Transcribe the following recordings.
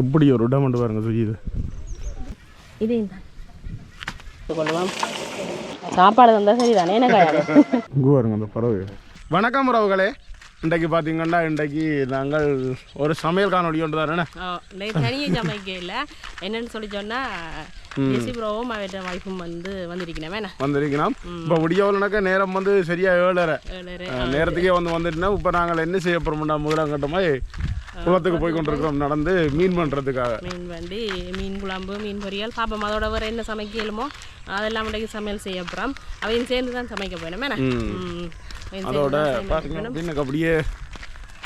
எப்படி ஒரு இடம் பாருங்க சுஜி இது இதையும் தான். கொள்ளுவோம் சாப்பாடு தந்தால் சரிதானே என்ன கிடையாது இங்கே பாருங்க அந்த பறவை. வணக்கம் உறவுகளே. இன்றைக்கு பார்த்தீங்கன்னா இன்றைக்கு நாங்கள் ஒரு சமையல் காணொலி ஒன்று தானே தனியாக சமைக்க இல்லை. என்னன்னு சொல்லி சொன்னால் ஜெசி ப்ரோவும் அவர்கிட்ட ஒய்ஃபும் வந்து வந்திருக்கணும் வேணா வந்திருக்கிறோம் இப்போ விடியவலனாக்க நேரம் வந்து சரியா ஏழரை. நேரத்துக்கே வந்து வந்துட்டுனா இப்போ நாங்கள் என்ன செய்ய போகிறோம்னா முதலாம் கட்டமாக குளத்துக்கு போய் கொண்டிருக்கிறோம். நடந்து மீன் பண்ணுறதுக்காக மீன் வண்டி மீன் குழம்பு மீன் பொரியல். பாப்போம் அதோட வேறு என்ன சமைக்கலுமோ அதெல்லாம் இன்றைக்கு சமையல் செய்ய போகிறோம் அவையும் சேர்ந்து தான் சமைக்க போயிடும் வேணா ம். அவையும் சேர்ந்து அதோட பார்த்தீங்க அப்படின்னு அப்படியே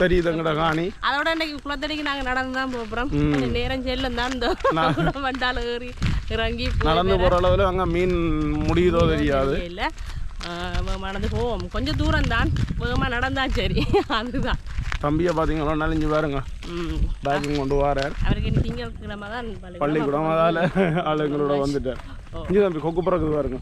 தெரியுதுங்கட காணி. அதோட இன்னைக்கு குளத்தடிக்கு நாங்கள் நடந்து தான் போகிறோம் நேரம் செல்லும் தான் இந்த வண்டால ஏறி இறங்கி நடந்து போகிற அளவில் அங்கே மீன் முடியுதோ தெரியாது. இல்லை. நடந்து போவோம். கொஞ்சம் தூரம் தான் வேகமாக நடந்தா சரி. அதுதான். தம்பியை பார்த்தீங்களா நனைஞ்சு பாருங்க. பேக்கிங் கொண்டு தான் பள்ளிக்கூடம். அதால் ஆளுங்களோட வந்துட்டேன் இங்கே தம்பி கொக்கு பிறகுது பாருங்க.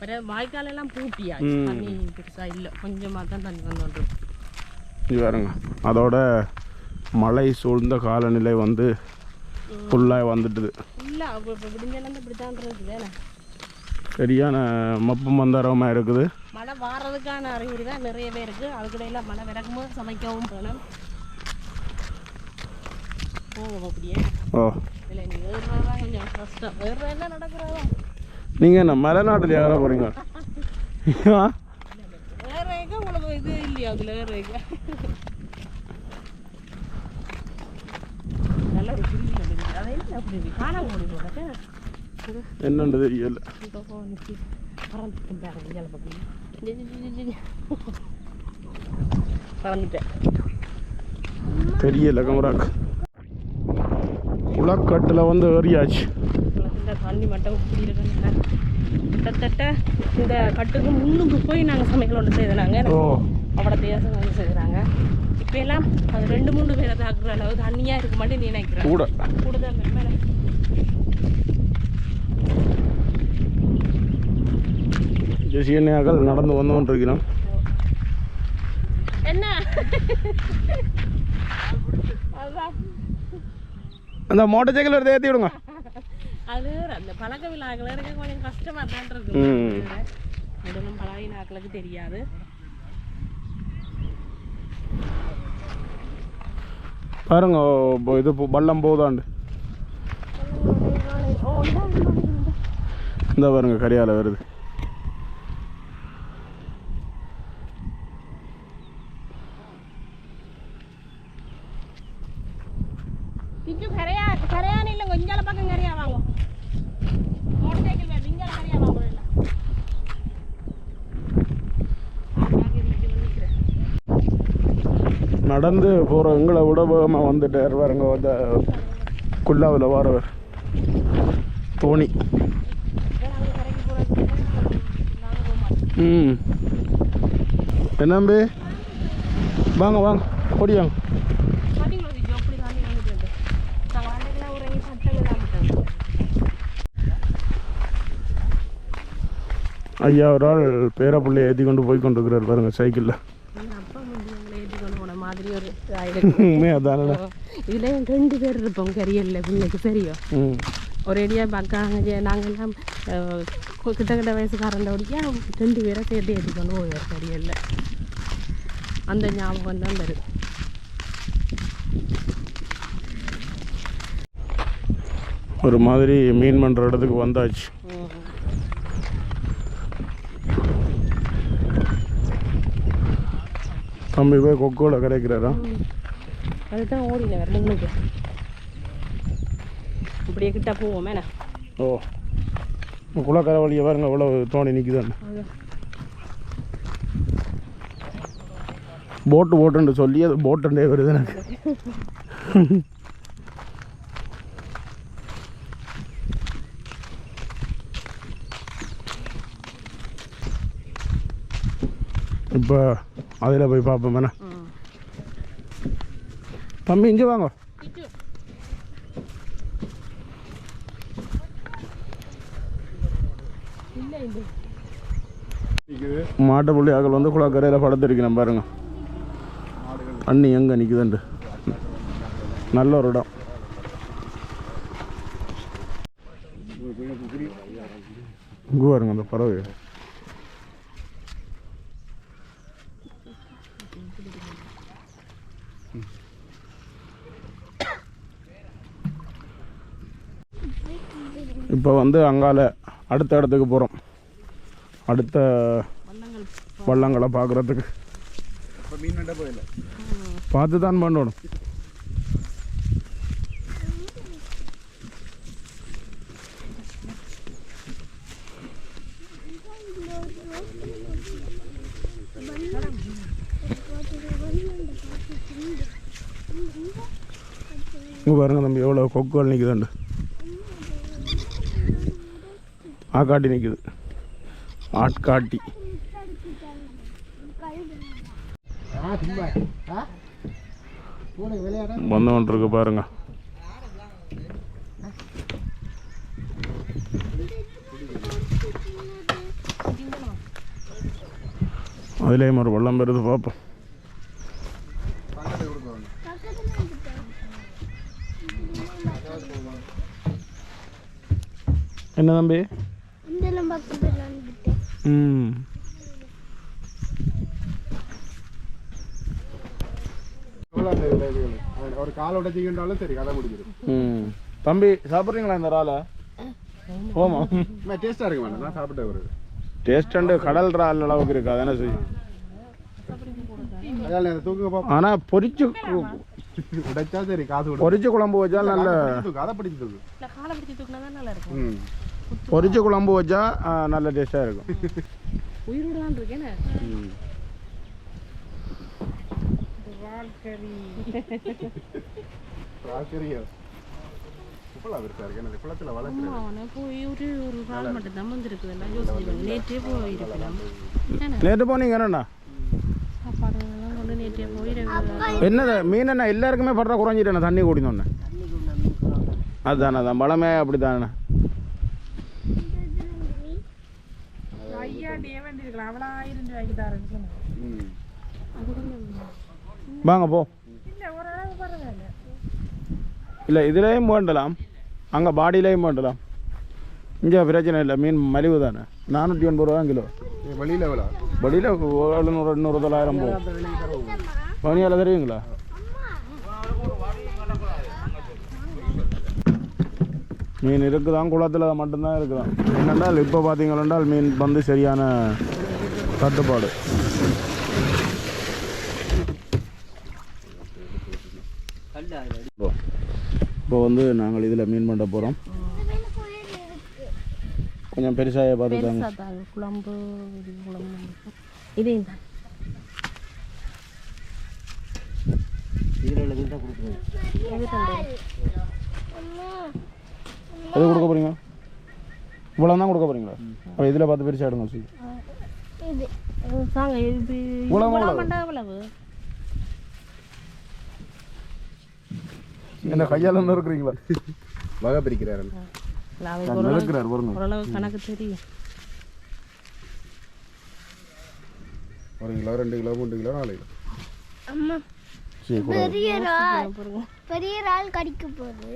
பிறகு வாய்க்கால் எல்லாம் பூட்டியா தண்ணி பெருசா இல்லை. கொஞ்சமாக தான் தண்ணி வந்து இங்கே பாருங்க. அதோட மழை சூழ்ந்த காலநிலை வந்து ஃபுல்லாக வந்துட்டுது. இல்லை அப்போ இப்போ விடிஞ்செல்லாம் இப்படி தான் இருக்குது. வேலை சரியான மப்பு மந்தாரமாக இருக்குது. மழை வாரதுக்கான அறிகுறி தான் நிறையவே இருக்குது அதுக்கிடையில் மழை விறக்கும்போது சமைக்கவும் போகணும் போவோம் அப்படியே? ஓ. இல்லை நீ ஏறுறதா கொஞ்சம் கஷ்டம். வேறு என்ன நடக்கிறதோ? நீங்கள் என்ன மலைநாட்டில் ஏற போகிறீங்க உங்களுக்கு இது இல்லையா அதுல? வேற நல்ல ஒரு குருவி வந்துருக்கு. அது என்ன அப்படி போறதே. இது என்னன்னு தெரியல. தெரியல கமராக்கு உலக்கட்டில் வந்து ஏறியாச்சு. தண்ணி மட்டும் கிட்டத்தட்ட இந்த கட்டுக்கு முன்னுக்கு போய் நாங்கள் சமையல் ஒன்று செய்தாங்க அவட தேசம் வந்து செய்கிறாங்க இப்போ எல்லாம் அது ரெண்டு மூணு பேரை தாக்குற அளவு தண்ணியாக இருக்க மாட்டேன் நினைக்கிறேன் கூட. கூடுதல் மேலே. கொண்டிருக்கிறோம். என்ன? அதான் அந்த மோட்டர் சைக்கிள் எடுத்து ஏற்றி விடுங்க. அது அந்த பழக்க விழாக்களுக்கு கொஞ்சம் கஷ்டமாக தான் இருக்கு. ம். இதெல்லாம் பழகின ஆக்களுக்கு தெரியாது. பாருங்க இது பள்ளம் போதாண்டு. இந்த பாருங்க கரியால வருது பிஞ்சு கரையா கரையான்னு இல்லை கொஞ்சால பக்கம் கரையா வாங்க மோட்டர் சைக்கிள் வேறு இங்கால கரையா வாங்க இல்லை நடந்து போகிற எங்களை விட வேகமாக வந்துட்டார் பாருங்க அந்த குல்லாவில் வாரவர். தோணி ம். என்னம்பி வாங்க வாங்க. ஓடியாங்க ஐயா ஒரு ஆள் பேரப்பிள்ளையை ஏற்றி கொண்டு போய் கொண்டு இருக்கிறார் பாருங்க சைக்கிளில் அப்பா வந்து உங்களை ஏற்றி கொண்டு போன மாதிரி ஒரு இதாயிருக்கு உண்மையாக அதானே இதுல ரெண்டு பேர் இருப்போம் கரியல்ல பிள்ளைக்கு தெரியும் ம் ஒரு அடியா பார்க்காங்க நாங்கெல்லாம் கிட்ட கிட்ட வயசுக்காரண்டோடியா ரெண்டு பேரை சேர்த்து ஏற்றி கொண்டு போவார் கரியல்ல அந்த ஞாபகம் தான் தரும் ஒரு மாதிரி மீன் பண்ணுற இடத்துக்கு வந்தாச்சு தம்பி போய் கொக்கோல கரைக்கிறாரா அதுதான் ஓடினேன் வேறு. உங்களுக்கு இப்படியே கிட்ட போவோம் என்ன? ஓ. குளக்கரை வழியை பாருங்க அவ்வளோ தோணி நிற்குதான்னு போட்டு போட்டுன்னு சொல்லி அது போட்டுண்டே வருது எனக்கு. இப்போ அதில் போய் பார்ப்போம் என்ன? தம்பி இங்கே வாங்க மாட்டு புள்ளியாக்கள் வந்து குளக்கரையில் படுத்திருக்கிறேன் பாருங்க. தண்ணி எங்கே நிற்குதுண்டு நல்ல ஒரு இடம். இங்கே பாருங்க அந்த பறவை. இப்போ வந்து அங்கால அடுத்த இடத்துக்கு போகிறோம் அடுத்த வள்ளங்களை பார்க்குறதுக்கு. பார்த்து தான் பண்ணணும். இங்கே பாருங்க தம்பி எவ்வளோ கொக்குகள் நிற்குதுண்டு ஆக்காட்டி நிற்குது ஆட்காட்டி. வந்து கொண்டிருக்கு பாருங்க. அதுலேயும் ஒரு வெள்ளம் பெறுது பார்ப்போம் என்ன தம்பி? ம். ஒரு கால் உடைச்சிக்கின்றாலும் சரி கதை முடிஞ்சிடும் ம். தம்பி சாப்பிட்றீங்களா இந்த இறாலை? ஓமா டேஸ்டா இருக்கு மேடம் நான் சாப்பிட்டேன் ஒரு டேஸ்ட் அண்டு கடல் இறால் அளவுக்கு இருக்கு அதானே செய்யும். ஆனால் பொரிச்சு உடைச்சா சரி காசு பொரிச்சு குழம்பு வச்சா நல்ல தூக்கு அதை பிடிச்சி தூக்கு. இல்லை காலை பிடிச்சி தூக்கினா தான் நல்லா இருக்கும். ம். பொரிச்சு குழம்பு வச்சா நல்ல டேஸ்ட்டாக இருக்கும். உயிரோட தான் இருக்கேன்னு குளத்துல நேற்றே போனீங்க என்னண்ணா? என்னது மீன் என்ன எல்லாருக்குமே படுற குறைஞ்சிட்டேண்ணா தண்ணி குடினோன்னே அதுதானே அதான் பழமே அப்படி தானே வாங்க போ. இல்லை இதுலேயும் வேண்டலாம். அங்கே பாடியிலையும் வேண்டலாம். இங்கே பிரச்சனை இல்லை. மீன் மலிவு தானே. நானூற்றி எண்பது ரூபா கிலோ. வெளியில எவ்வளோ? வெளியில் எழுநூறு எண்ணூறு தொள்ளாயிரம் போகும் பனியால் தெரியுங்களா? மீன் இருக்குதான் குளத்தில் மட்டும்தான் இருக்குதான் என்னென்றால் இப்போ பார்த்தீங்கன்னா மீன் வந்து சரியான தட்டுப்பாடு. இப்போ வந்து நாங்கள் இதில் மீன் பண்ண போகிறோம். கொஞ்சம் பெருசாக பார்த்துட்டாங்க குழம்பு இது தான். இது தந்தேன் எது கொடுக்க போகிறீங்க இவ்வளோ தான் கொடுக்க போகிறீங்களா அப்போ இதில் பார்த்து பெருசாக எடுங்க இவ்வளவு இவ்வளவு எவ்வளவு என்ன கையால் என்ன இருக்கிறீங்களா வகை பிரிக்கிறாரு அவருக்கு ஓரளவு கணக்கு தெரியும் ஒரு கிலோ ரெண்டு கிலோ மூணு கிலோ நாலு கிலோ அம்மா பெரிய பெரிய இறால் கடிக்க போகுது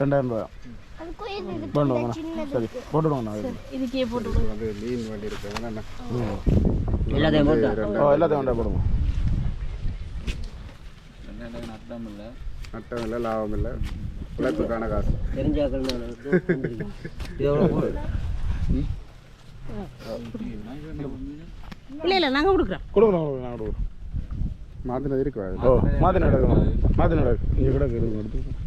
ரெண்டாயிரம் ரூபாய்? சின்னது சரி இதுக்கே போட்டு அது வண்டி இருக்கு. எல்லாத்தையும் போட்டு ஓ எல்லாத்தையும் வேண்டாம் போடுவோம் நட்டம் இல்லை? லாபம் இல்லை. உழைப்புக்கான காசு. தெரிஞ்சாக்கள் இல்லை இல்லை நாங்கள் கொடுக்குறோம். கொடுக்குறோம் மாத்தினது இருக்கு. ஓ நடக்கும்? மாற்றி நடக்கும் இங்கே எடுத்து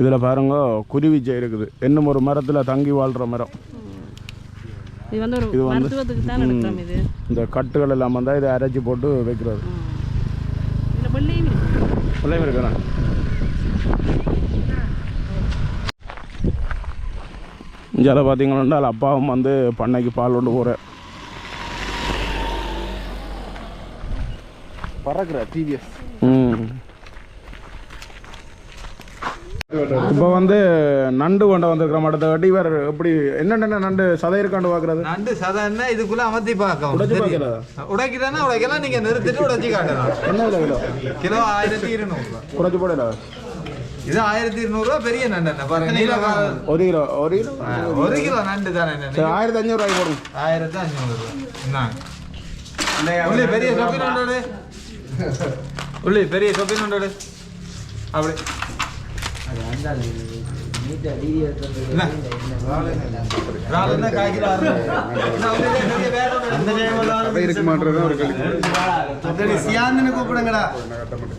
இதில் பாருங்க குருவிச்சை இருக்குது. இன்னும் ஒரு மரத்தில் தங்கி வாழ்கிற மரம். இது வந்து இது இந்த கட்டுகள் எல்லாம் வந்தால் இதை அரைச்சி போட்டு வைக்கிறது. பிள்ளைங்க இருக்கிறேன் இங்கே பார்த்தீங்கன்னா அப்பாவும் வந்து பண்ணைக்கு பால் கொண்டு போகிறேன் பறக்குற டிவிஎஸ் இப்போ வந்து நண்டு கொண்டு வந்திருக்கிறோம் அடுத்த வாட்டி இவர் எப்படி என்னென்ன நண்டு சதை இருக்காண்டு பார்க்குறது? நண்டு சாதாரண இதுக்குள்ள அமர்த்தி உடைச்சு. பார்க்கிறதா? உடைக்கிறேன்னா உடைக்கலாம் நீங்க நிறுத்திட்டு உடைச்சு காட்டலாம். என்ன கிலோ கிலோ ஆயிரத்தி இருநூறுவா. குறைச்சி போடல இது ஆயிரத்தி இருநூறுவா பெரிய நண்டு பாருங்க. ஒரு கிலோ ஒரு கிலோ? ஒரு கிலோ நண்டு தானே ஆயிரத்தி அஞ்சூறு ரூபாய் போடுங்க. ஆயிரத்தி அஞ்சூறு ரூபா. என்ன உள்ளி பெரிய உள்ளி பெரிய சொப்பின் உண்டோடு அப்படி.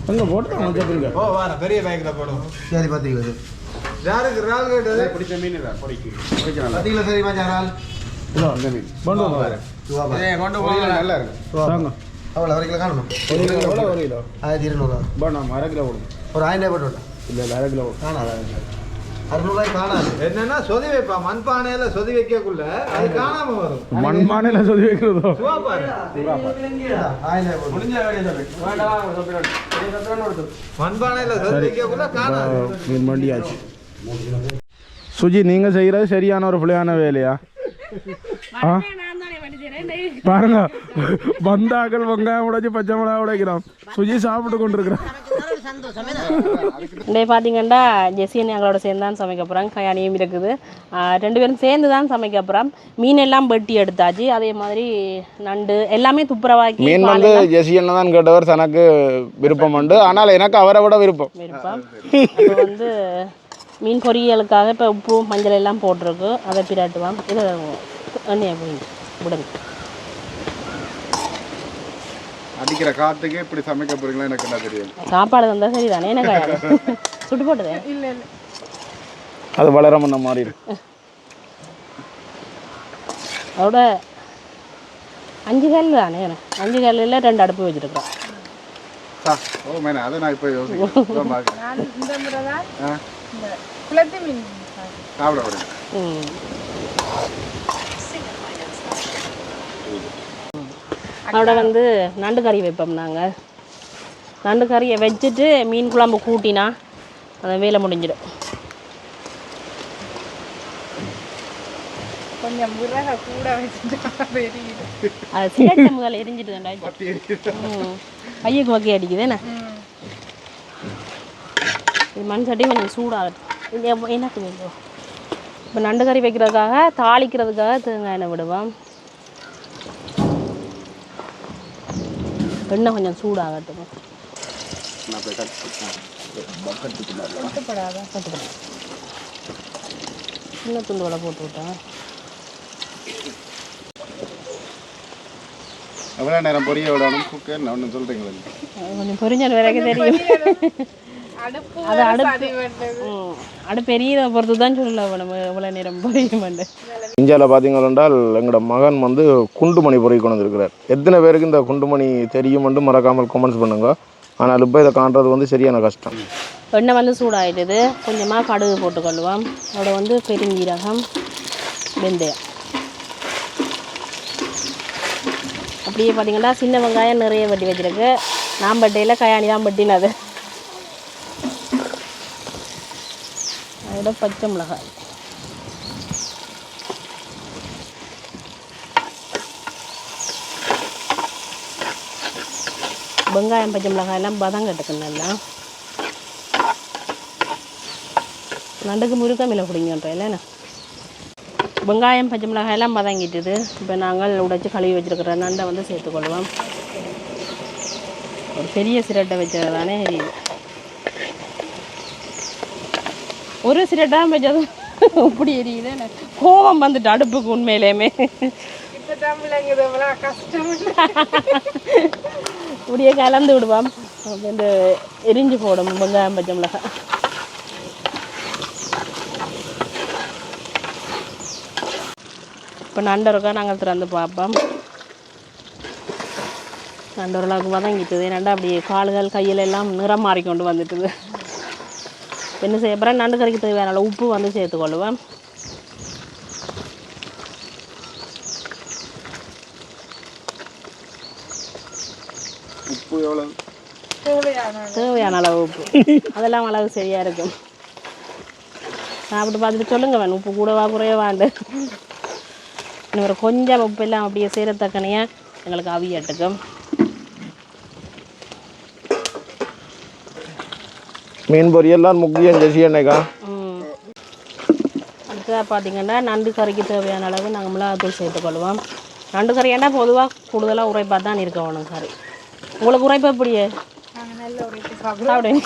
எங்கே போட்டு வச்சுருங்க ஓ வார பெரிய பேக்கில் போடுவோம். சரி பார்த்துக்கிறது யாருக்கு இறால் கேட்டது? பிடிச்ச மீன் பத்து கிலோ சரி மச்சான் இறால் இந்த மீன். கொண்டு கொண்டு நல்லா இருக்கு. அவ்வளோ அரை கிலோ காணணும் ஒரு கிலோ எவ்வளோ ஒரு கிலோ ஆயிரத்தி இருநூறுவா பா நம்ம அரை கிலோ கொடுங்க ஒரு ஆயிரம் ரூபாய் போட்டு இல்லை இல்லை அரை கிலோ காணாது அறுநூறுவாய்க்கு காணாது என்னன்னா சொதி வைப்பா மண்பானையில சொதி வைக்கக்குள்ள அது காணாம வரும் மண்பானையில் வைக்கிறதோ மண்பானையில சொதி வைக்கக்குள்ள காணாது மண்டியாச்சு சுஜி நீங்கள் செய்கிறது சரியான ஒரு பிள்ளையான வேலையா ஆ பாருங்க. வந்தாக்கள் வெங்காயம் உடைச்சு பச்சை மிளகா உடைக்கிறோம். சுஜி சாப்பிட்டு கொண்டு இருக்கிறான் டே பார்த்தீங்கன்னா ஜெசியன் எங்களோட சேர்ந்து தான் சமைக்க போகிறாங்க கயானியும் இருக்குது ரெண்டு பேரும் சேர்ந்து தான் சமைக்க போகிறோம் மீன் எல்லாம் வெட்டி எடுத்தாச்சு. அதே மாதிரி நண்டு எல்லாமே துப்புரவாக்கி மீன் வந்து ஜெசி என்ன தான் கேட்டவர். தனக்கு விருப்பம் உண்டு. ஆனால் எனக்கு அவரை விட விருப்பம். விருப்பம். வந்து மீன் பொரியலுக்காக இப்போ உப்பு மஞ்சள் எல்லாம் போட்டிருக்கு. அதை பிராட்டுவோம். இதை எண்ணெயை போய் விடுங்க அடிக்கிற காத்துக்கு இப்படி சமைக்க போறீங்களா எனக்கு என்ன தெரியும்? சாப்பாடு வந்தால் சரி தானே என்ன கயானி சுட்டு போட்டுதே? அது வளர முன்ன மாறிடு அதோட அஞ்சு கல் தானே அஞ்சு கல்லில் ரெண்டு அடுப்பு வச்சுருக்கோம் ஆ, ஓ மேனே அதை நான் இப்போ யோசிக்கிறேன்? சாப்பிட அதோட வந்து நண்டு கறி வைப்போம் நாங்கள் நண்டு கறியை வச்சுட்டு மீன் குழம்பு கூட்டினா அந்த வேலை முடிஞ்சிடும். அது சிலட்ட முதல்ல எரிஞ்சிட்டு கையுக்கு வக்கை அடிக்குது என்ன? இது மண் சட்டி கொஞ்சம் சூடாகட்டும் இது எவ்வ- எனக்கு வேணும் இப்போ நண்டு கறி வைக்கிறதுக்காக தாளிக்கிறதுக்காக தேங்காய் எண்ணெய் விடுவோம். எண்ணெய் கொஞ்சம் சூடாகட்டும். சின்ன துண்டு வடை போட்டு விட்டேன் எவ்வளோ நேரம் பொரிய விடணும்? குக்கர் நான் ஒன்று சொல்கிறீங்களா கொஞ்சம் பொரிஞ்சல் வரைக்கும் தெரியும். அது அடுப்பு. அடுப்பு எரியதை பொறுத்து தான் சொல்லல நம்ம இவ்வளோ நேரம் பொரியுமெண்டு இந்தியாவில் பார்த்தீங்கன்னா எங்களோட மகன் வந்து குண்டுமணி பொறி கொண்டு வந்திருக்கிறார். எத்தனை பேருக்கு இந்த குண்டுமணி தெரியுமென்று மறக்காமல் கமெண்ட்ஸ் பண்ணுங்க. ஆனால் இப்போ இதை காண்றது வந்து சரியான கஷ்டம். எண்ணெய் வந்து சூடாயிட்டுது. கொஞ்சமாக கடுகு போட்டுக்கொள்ளுவோம் அதோட வந்து பெருஞ்சீரகம் வெந்தயம். அப்படியே பார்த்தீங்கன்னா சின்ன வெங்காயம் நிறைய வெட்டி வச்சிருக்கு. நான் பட்டையில் கயாணி தான் பட்டினது அதோட பச்சை மிளகாய் வெங்காயம் பச்சை மிளகாயெல்லாம் பதம் கட்டுக்கணும் நல்லா நண்டுக்கு முருக்கமில்லை பிடிங்கன்ற இல்லைண்ணா வெங்காயம் பச்சை மிளகாய் எல்லாம் பதங்கிட்டுது இப்போ நாங்கள் உடைச்சி கழுவி வச்சுருக்கிற நண்டை வந்து சேர்த்துக்கொள்வோம் ஒரு பெரிய சிரட்டை வச்சது தானே எரியுது ஒரு சிரட்டா வச்சதும் இப்படி எரியுது. கோபம் வந்துட்டு அடுப்புக்கு உண்மையிலேயுமே. இப்படியே கலந்து விடுவோம். அப்ப இந்த எரிஞ்சு போடும் வெங்காயம் பச்சை மிளகாய். இப்போ நண்டு இருக்கா நாங்கள் திறந்து பார்ப்போம். நண்டு ஓரளவுக்கு வதங்கிட்டுது. நண்டு அப்படியே கால்கள் கையில் எல்லாம் நிறம் மாறிக்கொண்டு வந்துட்டுது. என்ன செய்ய போகிறேன் நண்டு கறிக்கு தேவையான அளவு உப்பு வந்து சேர்த்துக்கொள்ளுவேன் உப்பு எவ்வளோ தேவையான அளவு. உப்பு. அதெல்லாம் அளவு சரியாக இருக்கும். சாப்பிட்டு பார்த்துட்டு சொல்லுங்க வேணும் உப்பு கூடவா குறையவாண்டு இன்னும் ஒரு கொஞ்சம் உப்பு எல்லாம் அப்படியே சேரத்தக்கனையா எங்களுக்கு அவியட்டுக்கும் மீன் பொரியல்லாம் முக்கியம் ஜெசி அன்னைக்கா. அடுத்ததாக பார்த்தீங்கன்னா நண்டு கறிக்கு தேவையான அளவு நாங்கள் மிளகாத்தூள் சேர்த்துக்கொள்வோம் நண்டு கறி ஏன்னா பொதுவாக கூடுதலாக உரைப்பாக தான் இருக்க வேணும் கறி. உங்களுக்கு உரைப்பு எப்படியே சாப்பிடுங்க.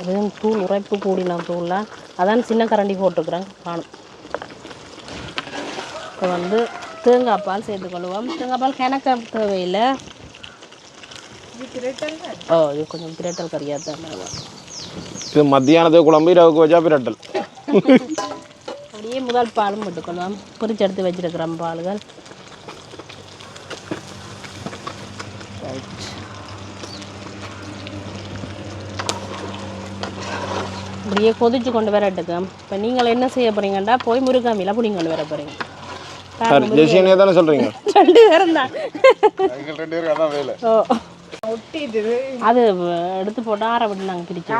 அதுவும் தூள் உரைப்பு கூடின தூள்லாம் அதான் சின்ன கரண்டி போட்டுக்கிறேன் காணும். இப்போ வந்து தேங்காய் பால் சேர்த்துக்கொள்வோம் தேங்காய் பால் கிணக்க தேவையில்லை. ஓ இது கொஞ்சம் பிரட்டல் கறியாக தான். இது மத்தியானத்துக்கு குழம்பு இரவுக்கு வச்சா பிரட்டல். அப்படியே முதல் பாலும் போட்டுக்கொள்வோம். பொரிச்சு எடுத்து வச்சிருக்கிறோம் பால்கள். அப்படியே கொதிச்சு கொண்டு வரட்டுக்கு. இப்போ நீங்கள் என்ன செய்ய போறீங்கன்னா போய் முருகாமியில் பிடிங்க கொண்டு வர போகிறீங்க சரி ஜெசி அண்ணையா தானே சொல்கிறீங்க ரெண்டு பேரும் தான். எங்கள் ரெண்டு பேருக்கு அதான் வேலை. ஓ. அது எடுத்து போட்டு ஆற விட்டு நாங்கள் பிரிச்சோம்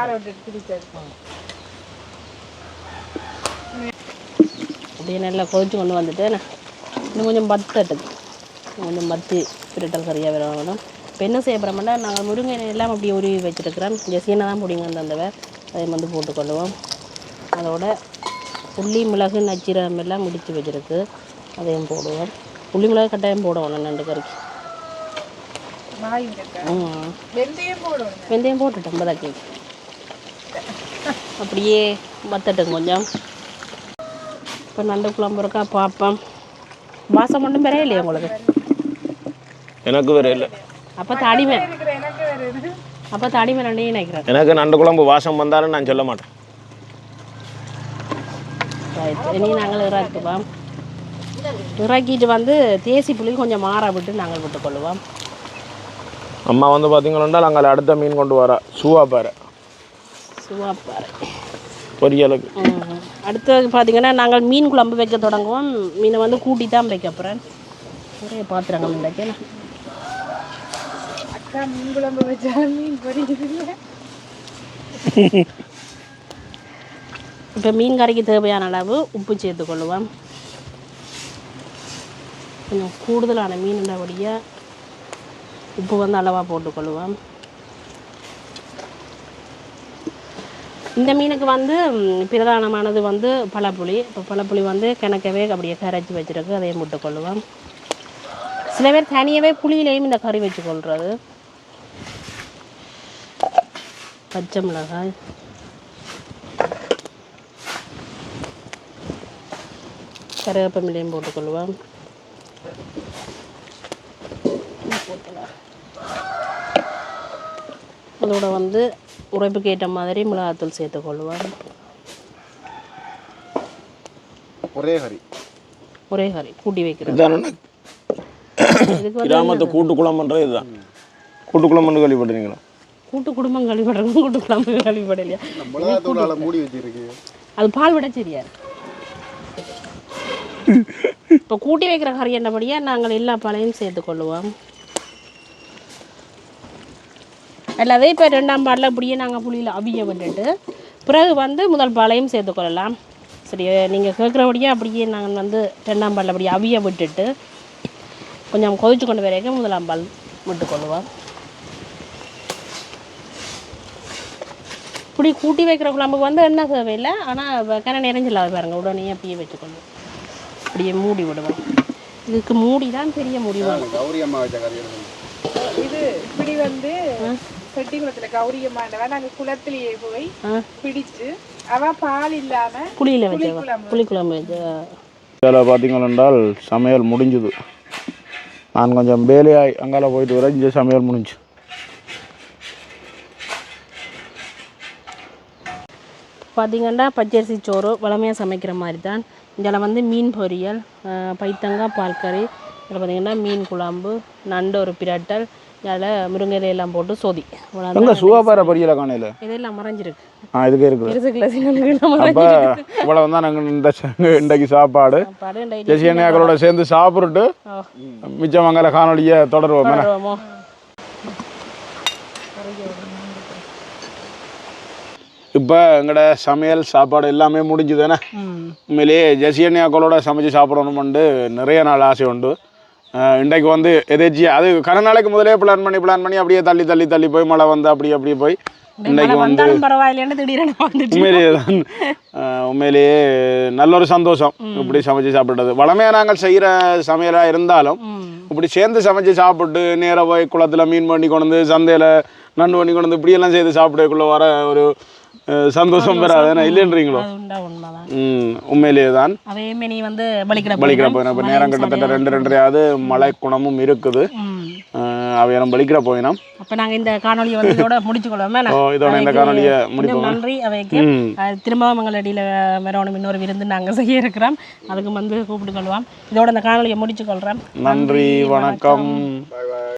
அப்படியே நல்லா கொதிச்சு கொண்டு வந்துட்டு இன்னும் கொஞ்சம் இன்னும் கொஞ்சம் பத்தி பிரட்டல் கறியாக வேற வேணும் இப்போ என்ன செய்ய போகிறோம்னா நாங்கள் முருங்கை எல்லாம் அப்படியே உருவி வச்சுருக்கிறோம். ஜெசியனை தான் பிடிங்க அந்த அதை வந்து போட்டுக்கொள்ளுவோம். அதோட உள்ளி மிளகு நச்சீரகம் எல்லாம் முடித்து வச்சிருக்கு. அதையும் போடுவோம். உள்ளி மிளகு கட்டாயம் போடுவோம் நண்டு கறிக்கு. வெந்தயம் போட்டுட்டேன் பதாக்கி அப்படியே வத்தட்டும் கொஞ்சம். இப்போ நண்டு குழம்பு இருக்கா பார்ப்போம் வாசம் மட்டும் பெரிய இல்லையா உங்களுக்கு? எனக்கு வேற இல்லை அப்போ தடிமை. அப்போ தடிமை ரெண்டையும் நினைக்கிறேன் எனக்கு நண்டு குழம்பு வாசம் வந்தாலும் நான் சொல்ல மாட்டேன். இனி நாங்கள் இறக்குவோம் இறக்கிட்டு வந்து தேசி புளி கொஞ்சம் மாற விட்டு நாங்கள் விட்டுக்கொள்ளுவோம். அம்மா வந்து பார்த்தீங்கன்னா அங்கே அடுத்த மீன் கொண்டு வரா. சூவா பாறை. சுவாப்பாறை பொரியலுக்கு. அடுத்தது பார்த்தீங்கன்னா நாங்கள் மீன் குழம்பு வைக்க தொடங்குவோம். மீனை வந்து கூட்டி தான் வைக்க போகிறேன் நிறைய பாத்திரங்கள் இன்றைக்கு இப்போ மீன் கறிக்கு தேவையான அளவு உப்பு சேர்த்துக்கொள்ளுவோம். கொஞ்சம் கூடுதலான மீனுடைய உப்பு வந்து அளவாக போட்டுக்கொள்ளுவோம் இந்த மீனுக்கு வந்து பிரதானமானது வந்து பழப்புளி. இப்போ பழப்புளி வந்து கிணக்கவே அப்படியே கரைச்சி வச்சிருக்கு. அதையும் போட்டுக்கொள்ளுவோம் சில பேர் தனியாகவே புளியிலையும் இந்த கறி வச்சு கொள்வது பச்சை மிளகாய். கருவேப்பமிலையும் போட்டுக்கொள்வோம். அதோட வந்து உரைப்புக்கு ஏற்ற மாதிரி மிளகாத்தூள் சேர்த்துக்கொள்வோம் ஒரே ஹரி ஒரே கறி கூட்டி வைக்கிறது. இதான இதுக்கு வந்து கிராமத்து கூட்டு குழம்புன்றது இதுதான். கூட்டு குழம்புன்னு கேள்விப்பட்டிருக்கீங்களா? கூட்டு குடும்பம் கழிபடுறது கூட்டு குழம்பு கழிபடலையா மிளகாத்தூளால மூடி வச்சிருக்கு. அது பால் விட சரியா? இப்போ கூட்டி வைக்கிற கறி என்னபடியா? நாங்கள் எல்லா பாலையும் சேர்த்துக்கொள்ளுவோம் அல்லது இப்போ ரெண்டாம் பாலில் அப்படியே நாங்கள் புளியில் அவிய விட்டுட்டு பிறகு வந்து முதல் பாலையும் சேர்த்துக்கொள்ளலாம் சரி நீங்கள் கேட்குறபடியே அப்படியே நாங்கள் வந்து ரெண்டாம் பாலில் அப்படியே அவிய விட்டுட்டு கொஞ்சம் கொதிச்சு கொண்டு வரைக்கும் முதலாம் பால் விட்டுக்கொள்ளுவோம் இப்படி கூட்டி வைக்கிற குழம்புக்கு வந்து எண்ணெய் தேவையில்லை. ஆனால் கிணறு நிறைஞ்சில்லாத பாருங்க. உடனே அப்படியே வச்சுக்கணும் அப்படியே மூடி விடுவோம். இதுக்கு மூடி தான் பெரிய கௌரி எடுக்கணும். இது இப்படி வந்து செட்டிக்குளத்துல கௌரியம்மாண்டவ நாங்க குளத்திலேயே போய். பிடிச்சு அவ பால் இல்லாம புளியில் வச்ச. புளிக்குழம்பு இதில் பார்த்தீங்களென்றால் சமையல் முடிஞ்சுது. நான் கொஞ்சம் வேலையாய் அங்கால போயிட்டு வரேன் இங்கே சமையல் முடிஞ்சு. பார்த்தீங்கன்னா பச்சரிசி சோறு வளமையாக சமைக்கிற மாதிரி தான் இதில் வந்து மீன் பொரியல் ஆஹ் பைத்தங்காய் பால் கறி இதில் பார்த்தீங்கன்னா மீன் குழம்பு நண்டு ஒரு பிரட்டல் இதில் முருங்கை இலையெல்லாம் போட்டு சொதி. எங்கே சுவாபார பொரியலை காணையில் இதெல்லாம் மறைஞ்சிருக்கு. ஆ இதுக்கு இருக்குது. அப்போ இவ்வளவு தான் நாங்கள் இந்த இன்றைக்கு சாப்பாடு. படம் ஜெசி அண்ணியாக்களோட சேர்ந்து சாப்பிட்டுட்டு மிச்சம் அங்கே காணொலியை தொடருவோம். இப்போ எங்களோட சமையல் சாப்பாடு எல்லாமே முடிஞ்சுதானே உண்மையிலேயே ஜெசியன்யாக்களோட சமைச்சு சாப்பிடணுமெண்டு நிறைய நாள் ஆசை உண்டு இன்றைக்கு வந்து எதாச்சியா அது கன நாளைக்கு முதலே பிளான் பண்ணி பிளான் பண்ணி அப்படியே தள்ளி தள்ளி தள்ளி போய் மழை வந்து அப்படி அப்படி போய் இன்றைக்கு வந்து உண்மையிலேயே தான். உண்மையிலேயே நல்ல ஒரு சந்தோஷம் இப்படி சமைச்சு சாப்பிட்டது வளமையாக நாங்கள் செய்கிற சமையலாக இருந்தாலும் இப்படி சேர்ந்து சமைச்சு சாப்பிட்டு நேராக போய் குளத்துல மீன் பண்ணி கொண்டு வந்து சந்தையில் நண்டு பண்ணி கொண்டு வந்து இப்படியெல்லாம் செய்து சாப்பிடக்குள்ள வர ஒரு சந்தோஷம் பெறாது என்ன இல்லைன்றீங்களோ? ம் உண்மையிலேயே தான் வந்து பலிக்கிற போயினா இப்போ நேரம் கிட்டத்தட்ட ரெண்டு ரெண்டரையாவது மழை குணமும் இருக்குது. அஹ், அவையெல்லாம் பலிக்கிற போயினோம் அப்ப நாங்க இந்த காணொலியை வந்து இதோட முடிச்சுக்கொள்வோமே ஓ இதோட இந்த காணொலியை முடிப்போம். நன்றி அவைக்கு. திரும்பவும் எங்களடியில் வரணும் இன்னொரு விருந்து நாங்கள் செய்ய இருக்கிறோம். அதுக்கு வந்து கூப்பிட்டு கொள்வோம் இதோட இந்த காணொலியை முடிச்சு கொள்கிறோம் நன்றி வணக்கம்.